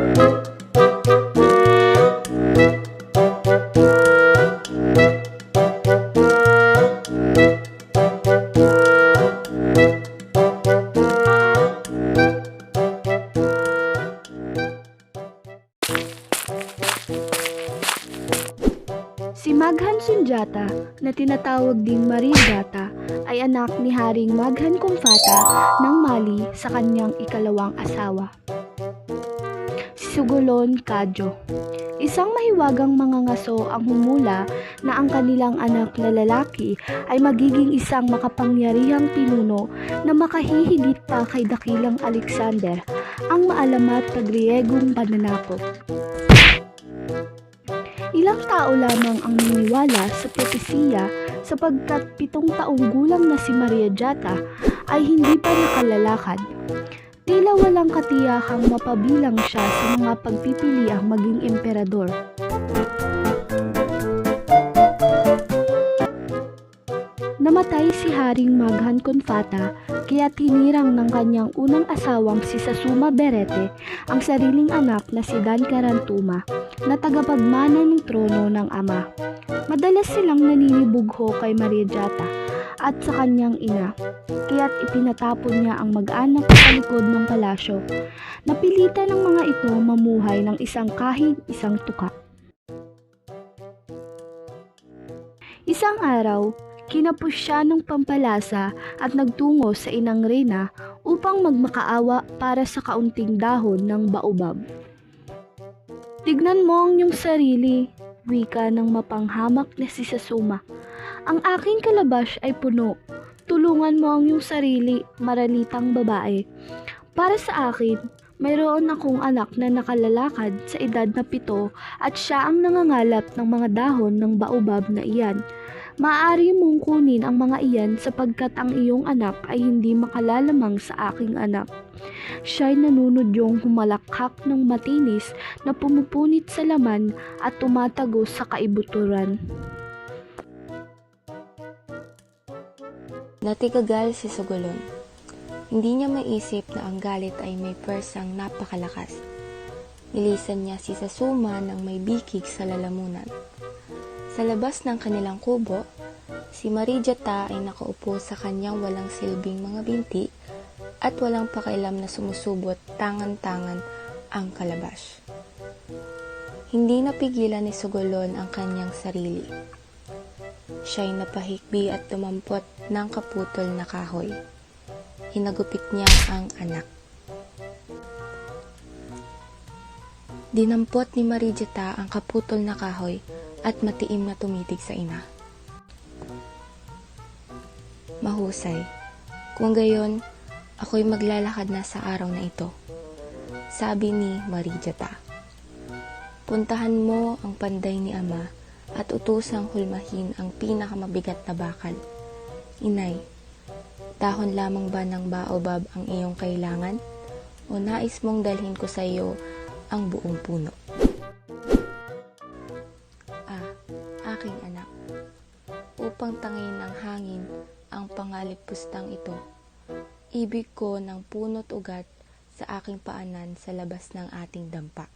Música Si Maghan Sunjata, na tinatawag ding Marijata, ay anak ni Haring Maghan Kumpata ng Mali sa kanyang ikalawang asawa. Si Sugulon Kadjo. Isang mahiwagang mga ngaso ang humula na ang kanilang anak na lalaki ay magiging isang makapangyarihang pinuno na makahihigit pa kay Dakilang Alexander, ang maalamat na Griegong pananakop. Ilang tao lamang ang niniwala sa propesiya sapagkat pitong taong gulang na si Maria Jata ay hindi pa nakalalakad. Tila walang katiyakang mapabilang siya sa mga pagpipiliang maging emperador. Namatay si Haring Maghan Konfata kaya tinirang ng kanyang unang asawang si Sasuma Berete ang sariling anak na si Dan Karantuma na tagapagmana ng trono ng ama. Madalas silang naninibugho kay Maria Jata at sa kanyang ina, kaya't ipinatapon niya ang mag-anak sa likod ng palasyo. Napilitan ng mga ito mamuhay ng isang kahig isang tuka. Isang araw, kinapos siya ng pampalasa at nagtungo sa inang reyna upang magmakaawa para sa kaunting dahon ng baobab. Tignan mo ang iyong sarili, wika ng mapanghamak na si Sasuma. Ang aking kalabash ay puno. Tulungan mo ang iyong sarili, maralitang babae. Para sa akin, mayroon akong anak na nakalalakad sa edad na pito at siya ang nangangalap ng mga dahon ng baobab na iyan. Maaari mong kunin ang mga iyan sapagkat ang iyong anak ay hindi makalalamang sa aking anak. Siya'y nanunudyong humalakhak ng matinis na pumupunit sa laman at tumatago sa kaibuturan. Natigagal si Sugulon. Hindi niya maisip na ang galit ay may persang napakalakas. Nilisan niya si Sasuma ng may bikig sa lalamunan. Sa labas ng kanilang kubo, si Marijata ay nakaupo sa kanyang walang silbing mga binti at walang pakialam na sumusubot tangan-tangan ang kalabash. Hindi napigilan ni Sugulon ang kanyang sarili. Siya'y napahikbi at tumampot ng kaputol na kahoy. Hinagupit niya ang anak. Dinampot ni Marijata ang kaputol na kahoy at matiim na tumitig sa ina. Mahusay. Kung gayon, ako'y maglalakad na sa araw na ito. Sabi ni Marijata. Puntahan mo ang panday ni ama at utusang hulmahin ang pinakamabigat na bakal. Inay, dahon lamang ba ng baobab ang iyong kailangan? O nais mong dalhin ko sa iyo ang buong puno? Ah, aking anak, upang tangin ng hangin ang pangalipustang ito, ibig ko ng punot ugat sa aking paanan sa labas ng ating dampa.